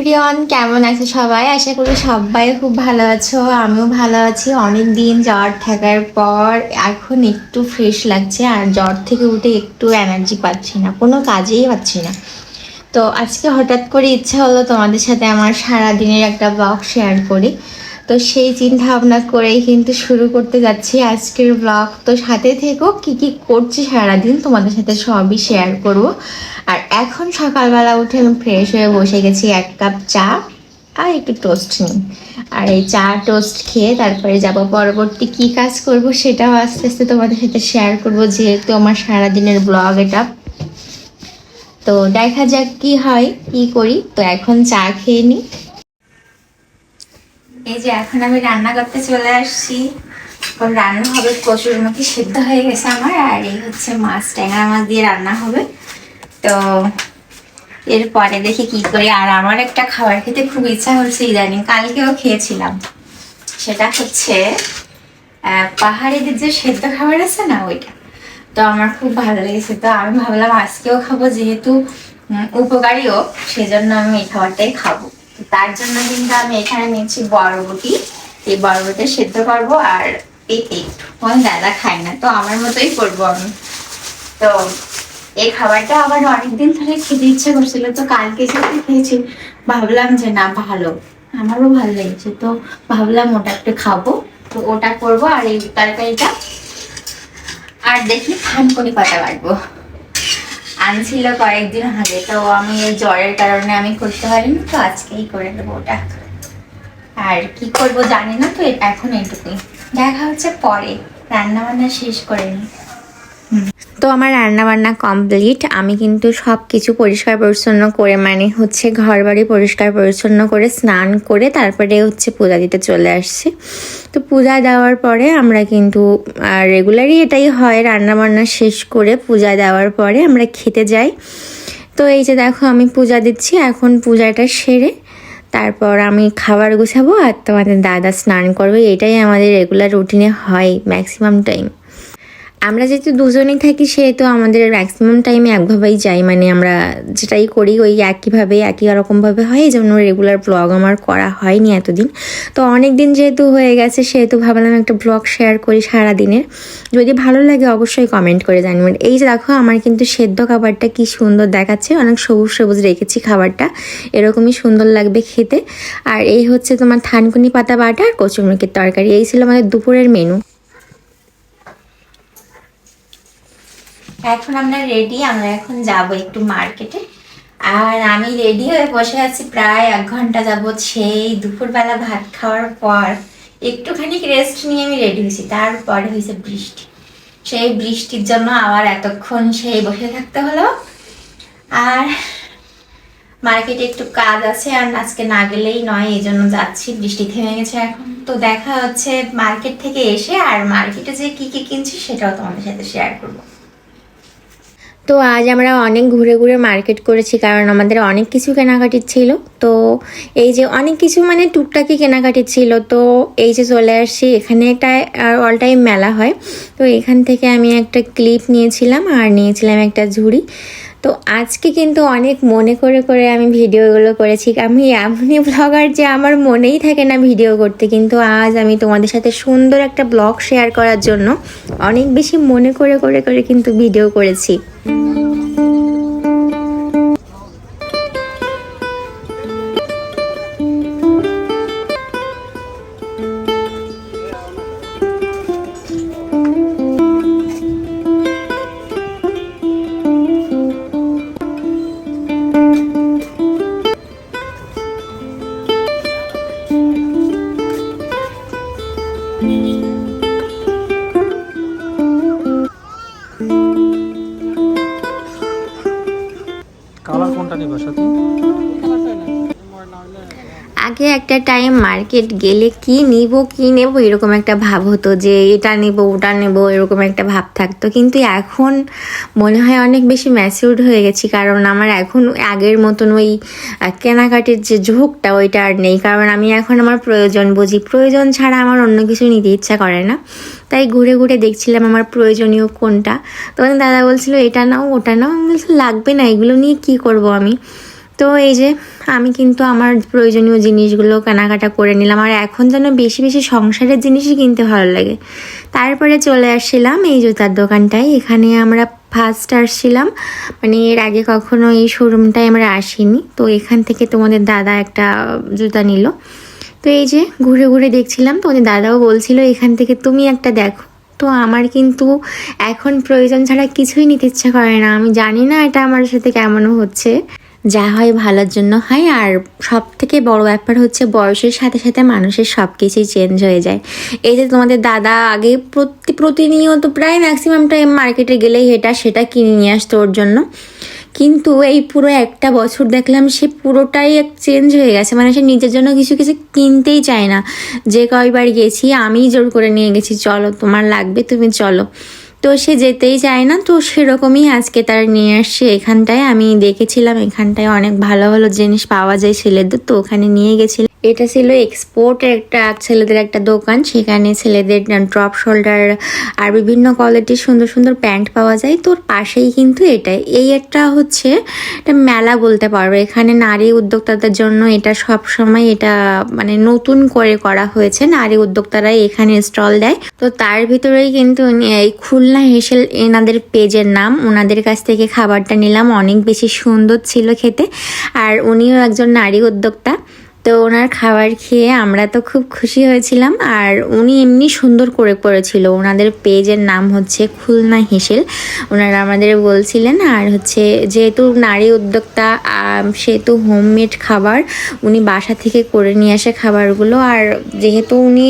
প্রিয়ন কেমন আছে সবাই? আশা করি সবাই খুব ভালো আছো, আমিও ভালো আছি। অনেক দিন জ্বর থাকার পর এখন একটু ফ্রেশ লাগছে, আর জ্বর থেকে উঠে একটু এনার্জি পাচ্ছি না, কোনো কাজেই পাচ্ছি না। তো আজকে হঠাৎ করে ইচ্ছা হলো তোমাদের সাথে আমার সারা দিনের একটা ব্লগ শেয়ার করি। তো সেই চিন্তা ভাবনা করেই কিন্তু শুরু করতে যাচ্ছি আজকের ব্লগ তো সাথে থেকেও কি কি করছি সারাদিন তোমাদের সাথে সবই শেয়ার করব। আর এখন সকালবেলা উঠে আমি ফ্রেশ হয়ে বসে গেছি এক কাপ চা আর একটু টোস্ট নিই। আর এই চা টোস্ট খেয়ে তারপরে যাব পরবর্তী কি কাজ করব সেটাও আস্তে আস্তে তোমাদের সাথে শেয়ার করব, যেহেতু আমার সারাদিনের ব্লগ এটা। তো দেখা যাক কি হয়, কি করি। তো এখন চা খেয়ে নিই। এই যে এখন আমি রান্না করতে চলে আসছি। রান্না হবে প্রচুর মুখে, সিদ্ধ হয়ে গেছে আমার, আর এই হচ্ছে মাছ, ট্যাংরা মাছ দিয়ে রান্না হবে। তো এরপরে দেখি কি করি। আর আমার একটা খাবার খেতে খুব ইচ্ছা হচ্ছে, ইদানিং কালকেও খেয়েছিলাম। সেটা হচ্ছে পাহাড়িদের যে সেদ্ধ খাবার আছে না ওইটা। তো আমার খুব ভালো লেগেছে। তো আমি ভাবলাম আজকেও খাব, যেহেতু উপকারীও সেজন্য আমি এই খাবারটাই খাব। তার জন্য কিন্তু আমি এখানে নিচ্ছি বরবটি এই বরবটি সেদ্ধ করব আর একটু আমার দাদা খায় না, তো আমার মতোই করব আমি। তো এই খাবারটা আবার অনেকদিন ধরে খেতে ইচ্ছে করছিল, তো কালকে যেহেতু খেয়েছি, ভাবলাম যে না, ভালো। আমারও ভালো লেগেছে, তো ভাবলাম ওটা একটু খাব। তো ওটা করব আর এই তরকারিটা। আর দেখি থানকুনি পাতা কাটবো আনছিল কয়েকদিন আগে, তো আমি জ্বরের কারণে আমি করতে পারিনি, তো আজকেই করে দেবো ওটা। আর কি করব জানি না, তো এখন এটুকুই দেখা হচ্ছে পরে রান্না বান্না শেষ করে নি তো আমার রান্না বান্না কমপ্লিট। আমি কিন্তু সব কিছু পরিষ্কার পরিচ্ছন্ন করে মানে হচ্ছে ঘর বাড়ি পরিষ্কার পরিচ্ছন্ন করে স্নান করে তারপরে হচ্ছে পূজা দিতে চলে আসছি। তো পূজা দেওয়ার পরে আমরা কিন্তু রেগুলারই এটাই হয় রান্না বান্না শেষ করে পূজা দেওয়ার পরে আমরা খেতে যাই। তো এই যে দেখো আমি পূজা দিচ্ছি, এখন পূজাটা সেরে তারপর আমি খাবার গুছাবো আর তোমাদের দাদা স্নান করবে। এটাই আমাদের রেগুলার রুটিনে হয় ম্যাক্সিমাম টাইম আমরা যেহেতু দুজনেই থাকি, সেহেতু আমাদের ম্যাক্সিমাম টাইমে একভাবেই যাই। মানে আমরা যেটাই করি, ওই একইভাবে, একই রকমভাবে হয়। এই জন্য রেগুলার ব্লগ আমার করা হয়নি এতদিন। তো অনেক দিন যেহেতু হয়ে গেছে, সেহেতু ভাবলাম একটা ব্লগ শেয়ার করি সারা দিনের যদি ভালো লাগে অবশ্যই কমেন্ট করে জানবেন। এই যে দেখো, আমার কিন্তু সেদ্ধ খাবারটা কি সুন্দর দেখাচ্ছে। অনেক সবুজ সবুজ রেখেছি খাবারটা। এরকমই সুন্দর লাগবে খেতে। আর এই হচ্ছে তোমার থানকুনি পাতা বাটা আর কচুরমুখির তরকারি। এই ছিল আমাদের দুপুরের মেনু এখন আমরা রেডি আমরা এখন যাব একটু মার্কেটে আর আমি রেডি হয়ে বসে আছি প্রায় এক ঘণ্টা যাবৎ। সেই দুপুরবেলা ভাত খাওয়ার পর একটুখানি রেস্ট নিয়ে আমি রেডি হয়েছি। তারপরে হয়েছে বৃষ্টি। সেই বৃষ্টির জন্য আবার এতক্ষণ সেই বসে থাকতে হলো। আর মার্কেটে একটু কাজ আছে, আর আজকে না গেলেই নয় এই জন্য যাচ্ছি। বৃষ্টি থেমে গেছে এখন। তো দেখা হচ্ছে মার্কেট থেকে এসে, আর মার্কেটে যে কি কি কিনছি সেটাও তোমাদের সাথে শেয়ার করব। তো আজ আমরা অনেক ঘুরে ঘুরে মার্কেট করেছি, কারণ আমাদের অনেক কিছু কেনাকাটির ছিল। তো এই যে অনেক কিছু মানে টুকটাকি কেনাকাটির ছিল। তো এই যে চলে আসছি, এখানে একটা অল টাইম মেলা হয়। তো এখান থেকে আমি একটা ক্লিপ নিয়েছিলাম, আর নিয়েছিলাম একটা ঝুড়ি। তো আজকে কিন্তু অনেক মনে করে করে আমি ভিডিওগুলো করেছি। আমি এমনই ব্লগার যে আমার মনেই থাকে না ভিডিও করতে। কিন্তু আজ আমি তোমাদের সাথে সুন্দর একটা ব্লগ শেয়ার করার জন্য অনেক বেশি মনে করে করে করে কিন্তু ভিডিও করেছি। একটা টাইম মার্কেট গেলে কি নিব, কি নেব, এরকম একটা ভাব হতো যে এটা নেব, ওটা নেব, এরকম একটা ভাব থাকতো। কিন্তু এখন মনে হয় অনেক বেশি ম্যাচিউর্ড হয়ে গেছি, কারণ আমার এখন আগের মতন ওই কেনাকাটির যে ঝোঁকটা ওইটা আর নেই। কারণ আমি এখন আমার প্রয়োজন বুঝি। প্রয়োজন ছাড়া আমার অন্য কিছু নিতে ইচ্ছা করে না। তাই ঘুরে ঘুরে দেখছিলাম আমার প্রয়োজনীয় কোনটা। তখন দাদা বলছিল, এটা নাও, ওটা নাও। আমি বলছি, লাগবে না, এগুলো নিয়ে কি করব আমি? তো এই যে আমি কিন্তু আমার প্রয়োজনীয় জিনিসগুলো কেনাকাটা করে নিলাম। আর এখন যেন বেশি বেশি সংসারের জিনিসই কিনতে ভালো লাগে। তারপরে চলে আসছিলাম এই জুতার দোকানটায়। এখানে আমরা ফার্স্ট আসছিলাম। মানে এর আগে কখনো এই শোরুমটায় আমরা আসিনি। তো এখান থেকে তোমাদের দাদা একটা জুতা নিল। তো এই যে ঘুরে ঘুরে দেখছিলাম, তোমাদের দাদাও বলছিল, এখান থেকে তুমি একটা দেখো। তো আমার কিন্তু এখন প্রয়োজন ছাড়া কিছুই নিতে ইচ্ছা করে না। আমি জানি না এটা আমার সাথে কেমন হচ্ছে। যা হয় ভালোর জন্য হয়। আর সব থেকে বড় ব্যাপার হচ্ছে বয়সের সাথে সাথে মানুষের সব কিছুই চেঞ্জ হয়ে যায়। এই যে তোমাদের দাদা আগে প্রতি, প্রতিনিয়ত প্রায় ম্যাক্সিমাম টাইম মার্কেটে গেলেই এটা, সেটা কিনে নিয়ে আসতো ওর জন্য। কিন্তু এই পুরো একটা বছর দেখলাম সে পুরোটাই এক চেঞ্জ হয়ে গেছে। মানে সে নিজের জন্য কিছু কিছু কিনতেই চায় না। যে কয়বার গেছি, আমিই জোর করে নিয়ে গেছি, চলো, তোমার লাগবে, তুমি চলো। তো সে যেতেই চায় না। তো সেরকমই আজকে তার নিয়ে আসছে এখানটায়। আমি দেখেছিলাম এখানটায় অনেক ভালো ভালো জিনিস পাওয়া যায় ছেলেদের। তো ওখানে নিয়ে গেছিলাম এটা ছিল এক্সপোর্ট একটা ছেলেদের একটা দোকান। সেখানে ছেলেদের ড্রপ শোল্ডার আর বিভিন্ন কোয়ালিটির সুন্দর সুন্দর প্যান্ট পাওয়া যায়। তোর পাশেই কিন্তু এটাই। এই একটা হচ্ছে একটা মেলা বলতে পারো। এখানে নারী উদ্যোক্তাদের জন্য এটা সব সময় এটা মানে নতুন করে করা হয়েছে। নারী উদ্যোক্তারাই এখানে স্টল দেয়। তো তার ভিতরেই কিন্তু এই খুলনা হেসেল এনাদের পেজের নাম। ওনাদের কাছ থেকে খাবারটা নিলাম। অনেক বেশি সুন্দর ছিল খেতে। আর উনিও একজন নারী উদ্যোক্তা। তো ওনার খাবার খেয়ে আমরা তো খুব খুশি হয়েছিলাম, আর উনি এমনি সুন্দর করে করেছিল। ওনাদের পেজের নাম হচ্ছে খুলনা হেসেল। ওনারা আমাদের বলছিলেন, আর হচ্ছে যেহেতু নারী উদ্যোক্তা সেহেতু হোমমেড খাবার, উনি বাসা থেকে করে নিয়ে আসে খাবারগুলো। আর যেহেতু উনি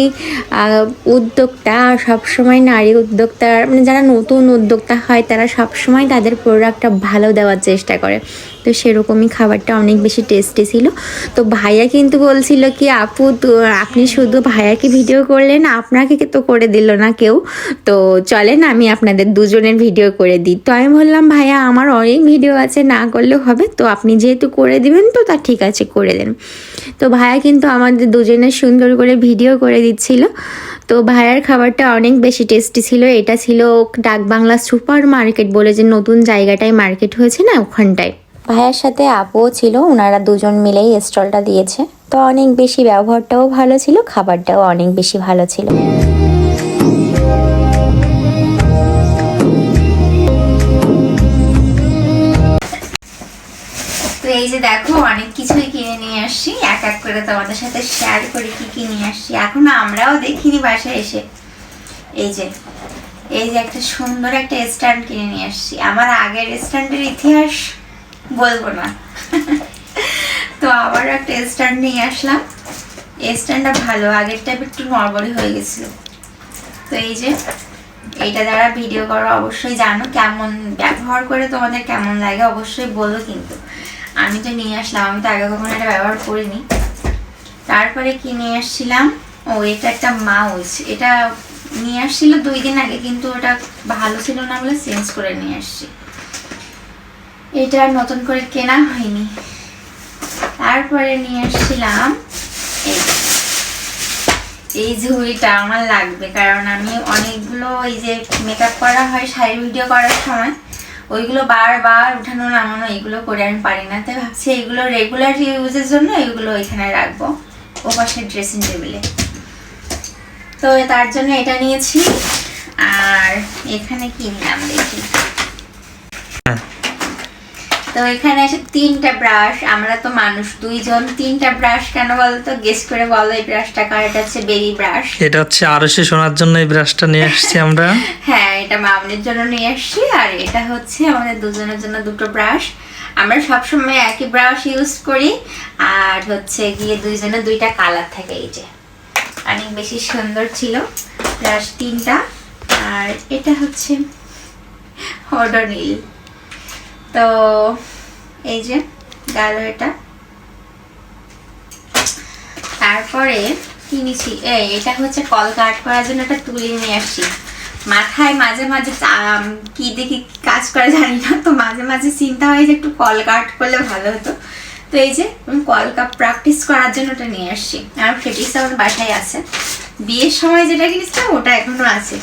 উদ্যোক্তা আর সবসময় নারী উদ্যোক্তা মানে যারা নতুন উদ্যোক্তা হয়, তারা সবসময় তাদের প্রোডাক্টটা ভালো দেওয়ার চেষ্টা করে। তো সেরকমই খাবারটা অনেক বেশি টেস্টি ছিল। তো ভাইয়া কিন্তু বলছিল কি, আপু, তো আপনি শুধু ভাইয়াকে ভিডিও করলেন, আপনাকে তো করে দিল না কেউ। তো চলেন আমি আপনাদের দুজনের ভিডিও করে দিই। তো আমি বললাম, ভাইয়া, আমার অনেক ভিডিও আছে, না করলেও হবে। তো আপনি যেহেতু করে দিবেন, তো তা ঠিক আছে, করে দেন। তো ভাইয়া কিন্তু আমাদের দুজনের সুন্দর করে ভিডিও করে দিচ্ছিল। তো ভাইয়ার খাবারটা অনেক বেশি টেস্টি ছিল। এটা ছিল ডাকবাংলা সুপার মার্কেট বলে যে নতুন জায়গাটায় মার্কেট হয়েছে না, ওখানটায়। ভাইয়ার সাথে আপুও ছিল ওনারা দুজন মিলেই স্টলটা দিয়েছে। তো অনেক বেশি ব্যবহারটাও ভালো ছিল, খাবারটাও অনেক বেশি ভালো ছিল। এই যে দেখো, অনেক কিছুই কিনে নিয়ে আসছি। এক এক করে তোমাদের সাথে শেয়ার করে কি কি নিয়ে আসছি। এখন আমরাও দেখিনি বাসায় এসে। এই যে এই যে একটা সুন্দর একটা স্ট্যান্ড কিনে নিয়ে আসছি। আমার আগের স্ট্যান্ডের ইতিহাস বলব না। তো আবার একটা স্ট্যান্ড নিয়ে আসলাম। এই স্ট্যান্ডটা ভালো, আগের টাইপ একটু নড়বড়ি হয়ে গেছিল। তো এই যে, এইটা দ্বারা ভিডিও করো, অবশ্যই জানো কেমন ব্যবহার করে তোমাদের কেমন লাগে, অবশ্যই বলো কিন্তু। আমি তো নিয়ে আসলাম, আমি তো আগে কখনো এটা ব্যবহার করিনি। তারপরে কি নিয়ে আসছিলাম? ও, এটা একটা মাউস এটা নিয়ে আসছিল দুই দিন আগে, কিন্তু ওটা ভালো ছিল না বলে চেঞ্জ করে নিয়ে আসছি। এটা নতুন করে কেনা হয়নি। তারপরে নিয়ে আসছিলাম। এই ঝুড়িটা আমার লাগবে, কারণ আমি অনেকগুলো এই যে মেকআপ করা হয় শাড়ি ভিডিও করার সময়, ওইগুলো বারবার উঠানো, নামানো, এগুলো করে আমি পারি না। তাই ভাবছি এগুলো রেগুলার ইউজের জন্য এগুলো এখানে রাখব ও পাশে ড্রেসিং টেবিলে তো তার জন্য এটা নিয়েছি। আর এখানে কি নিলাম দেখি। তো এখানে এসে তিনটা ব্রাশ আমরা তো মানুষ দুইজন তিনটা ব্রাশ কেন বলতো? গেস করে বলো এই ব্রাশটা কার? এটা হচ্ছে বেবি ব্রাশ এটা হচ্ছে আরও সে শোনার জন্য এই ব্রাশটা নিয়ে আসছি আমরা। হ্যাঁ এটা মামনির জন্য নিয়ে আসছি আর এটা হচ্ছে আমাদের দুজনের জন্য দুটো ব্রাশ আমরা সবসময় একই ব্রাশ ইউজ করি আর হচ্ছে গিয়ে দুইজনে দুইটা কালার থাকে এই যে। অনেক বেশি সুন্দর ছিল ব্রাশ তিনটা। আর এটা হচ্ছে হডনীল তো এই যে গেল এটা। তারপরে কিনেছি এই, এটা হচ্ছে কল কাট করার জন্য একটা তুলি নিয়ে আসছি। মাথায় মাঝে মাঝে কি দেখি কাজ করে জানি না, তো মাঝে মাঝে চিন্তা হয় যে একটু কল কাট করলে ভালো হতো। তো এই যে কল কাপ প্র্যাকটিস করার জন্য ওটা নিয়ে আসছি। আর ফেটিস আমার বাসায় আছে। বিয়ের সময় যেটা কিনেছিলাম ওটা এখনও আছে।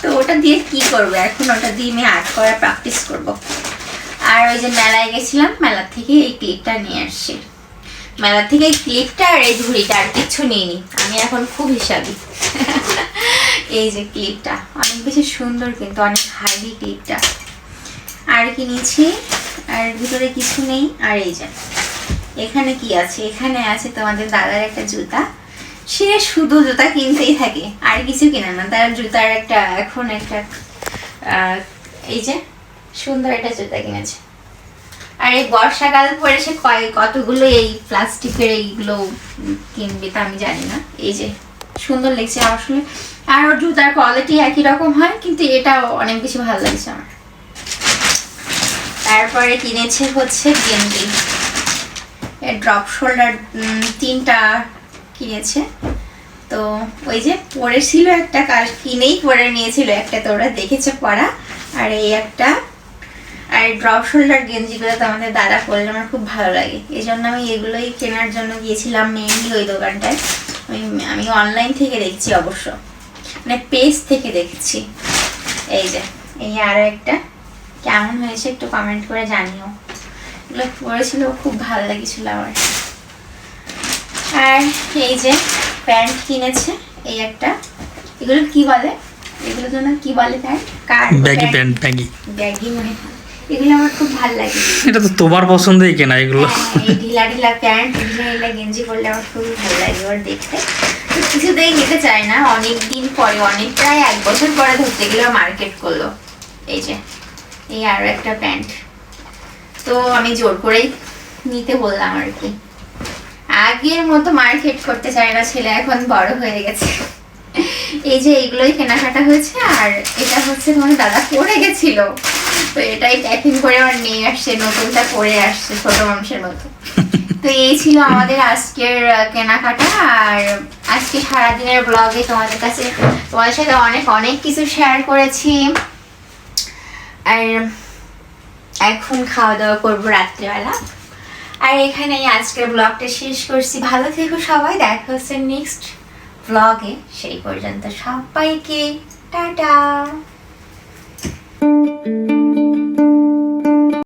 তো ওটা দিয়ে কি করব? এখন ওটা দিয়ে আমি আর্ট করা প্র্যাকটিস করব। আর ওই যে মেলায় গেছিলাম, মেলা থেকে এই ক্লিপটা নিয়ে আসছি। মেলা থেকে এই ক্লিপটা আর এই ঘুড়িটা আর কিচ্ছু নিইনি। আমি এখন খুব হিসাবি। এই যে ক্লিপটা অনেক বেশি সুন্দর কিন্তু, অনেক হাইলি ক্লিপটা আর কি নিয়েছি? আর ভিতরে কিছু নেই। আর এই যে, এখানে কি আছে? এখানে আছে তোমাদের দাদার একটা জুতা। সে শুধু জুতা কিনতেই থাকে, আর কিছু কিনে না। তার জুতার একটা, এখন একটা এই যে সুন্দর একটা জুতা কিনেছে। আর এই বর্ষাকাল পরে সে কয় কতগুলো এই প্লাস্টিকের এইগুলো কিনবে তা আমি জানি না। এই যে সুন্দর লাগছে আসলে আর ওর জুতার কোয়ালিটি একই রকম হয়, কিন্তু এটা অনেক বেশি ভালো লাগছে আমার। তারপরে কিনেছে হচ্ছে গেঞ্জি ড্রপ শোল্ডার তিনটা কিনেছে। তো ওই যে পরেছিল একটা, কাল কিনেই পরে নিয়েছিল। একটা তো ওরা দেখেছে পরা। আর এই একটা আর ড্রপ শোল্ডার গেঞ্জিগুলো তো আমাদের দাদা পরলে আমার খুব ভালো লাগে। এই জন্য আমি এগুলোই কেনার জন্য গিয়েছিলাম মেনলি ওই দোকানটায়। আমি আমি অনলাইন থেকে দেখছি অবশ্য। মানে পেজ থেকে দেখছি। এই যে এই আরও একটা। কেমন হয়েছে একটু কমেন্ট করে জানিও। এগুলো পরেছিল খুব ভালো লেগেছিল আমার। আর এই যে প্যান্ট কিনেছে এই একটা। এগুলো কি বলে? এগুলোর জন্য কি বলে প্যান্ট? কার ব্যাগি প্যান্ট ব্যাগি। ব্যাগি মনে হয় এগুলো আমার খুব ভালো লাগে। এটা তো তোমার পছন্দই কেনা এগুলো। হ্যাঁ, ঢিলা ঢিলা প্যান্ট ঢিলা ঢিলা গেঞ্জি পরলে আমার খুবই ভালো লাগে ওর দেখতে। কিছুতেই নিতে চায় না অনেক দিন পরে অনেক প্রায় এক বছর পরে ধরতে গেলে মার্কেট করল। এই যে এই আরও একটা প্যান্ট। তো আমি জোর করেই নিতে বললাম আর কি। আগের মতো মার্কেট করতে চায় না ছেলে এখন বড় হয়ে গেছে। এই যে এইগুলোই কেনাকাটা হয়েছে আর এটা হচ্ছে তোমার দাদা পড়ে গেছিল। তো এটাই প্যাকিং করে আবার নিয়ে আসছে, নতুনটা পরে আসছে, ছোট মানুষের মতো। তো এই ছিল আমাদের আজকের কেনাকাটা, আর আজকে সারাদিনের ব্লগে তোমাদের কাছে, তোমাদের সাথে অনেক অনেক কিছু শেয়ার করেছি। আর এখন খাওয়া দাওয়া করব রাত্রিবেলা। আর এখানেই আজকের ব্লগটা শেষ করছি। ভালো থেকো সবাই, দেখা হচ্ছে নেক্সট ব্লগে সেই পর্যন্ত সবাইকে, টাটা।